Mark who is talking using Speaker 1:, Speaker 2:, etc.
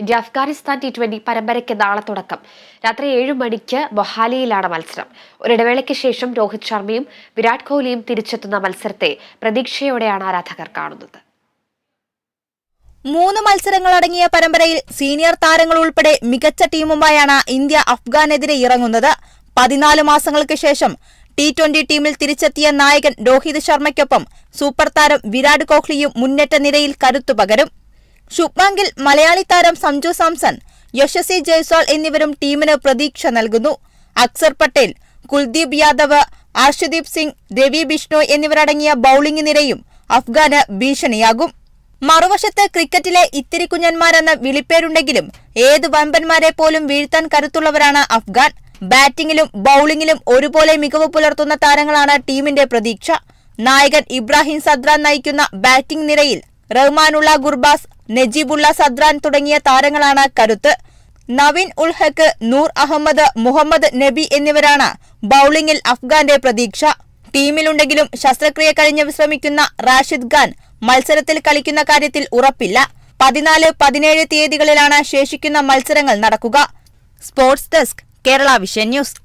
Speaker 1: India Afghanistan T twenty പരമ്പരയ്ക്ക് നാളെ തുടക്കം. രാത്രി ഏഴ് മണിക്ക് മൊഹാലിയിലാണ് മത്സരം. ഒരിടവേളയ്ക്ക് ശേഷം രോഹിത് ശർമ്മയും വിരാട് കോഹ്ലിയും തിരിച്ചെത്തുന്ന മത്സരത്തെ പ്രതീക്ഷയോടെയാണ് ആരാധകർ കാണുന്നത്.
Speaker 2: മൂന്ന് മത്സരങ്ങളടങ്ങിയ പരമ്പരയിൽ സീനിയർ താരങ്ങൾ ഉൾപ്പെടെ മികച്ച ടീമുമായാണ് ഇന്ത്യ അഫ്ഗാനെതിരെ ഇറങ്ങുന്നത്. പതിനാല് മാസങ്ങൾക്ക് ശേഷം ടി ട്വന്റി ടീമിൽ തിരിച്ചെത്തിയ നായകൻ രോഹിത് ശർമ്മയ്ക്കൊപ്പം സൂപ്പർ താരം വിരാട് കോഹ്ലിയും മുന്നേറ്റ നിരയിൽ കരുത്തു പകരും. ഗിൽ മലയാളി താരം സഞ്ജു സാംസൺ യശസ്വി ജയ്സ്വാൾ എന്നിവരും ടീമിന് പ്രതീക്ഷ നൽകുന്നു. അക്സർ പട്ടേൽ കുൽദീപ് യാദവ് അർഷദീപ് സിംഗ് രവി ബിഷ്ണോയ് എന്നിവരടങ്ങിയ ബൌളിംഗ് നിരയും അഫ്ഗാന് ഭീഷണിയാകും. മറുവശത്ത് ക്രിക്കറ്റിലെ ഇത്തിരി കുഞ്ഞന്മാരെന്ന വിളിപ്പേരുണ്ടെങ്കിലും ഏത് വമ്പന്മാരെ പോലും വീഴ്ത്താൻ കരുത്തുള്ളവരാണ് അഫ്ഗാൻ. ബാറ്റിംഗിലും ബൌളിംഗിലും ഒരുപോലെ മികവ് പുലർത്തുന്ന താരങ്ങളാണ് ടീമിന്റെ പ്രതീക്ഷ. നായകൻ ഇബ്രാഹിം സദ്ര നയിക്കുന്ന ബാറ്റിംഗ് നിരയിൽ റഹ്മാനുള്ള ഗുർബാസ് നജീബുള്ള സദ്രാൻ തുടങ്ങിയ താരങ്ങളാണ് കരുത്ത്. നവീൻ ഉൽ ഹക്ക് നൂർ അഹമ്മദ് മുഹമ്മദ് നബി എന്നിവരാണ് ബൌളിംഗിൽ അഫ്ഗാന്റെ പ്രതീക്ഷ. ടീമിലുണ്ടെങ്കിലും ശസ്ത്രക്രിയ കഴിഞ്ഞ് വിശ്രമിക്കുന്ന റാഷിദ് ഖാൻ മത്സരത്തിൽ കളിക്കുന്ന കാര്യത്തിൽ ഉറപ്പില്ല. പതിനാല് പതിനേഴ് തീയതികളിലാണ് ശേഷിക്കുന്ന മത്സരങ്ങൾ നടക്കുക. Sports desk Kerala vision news.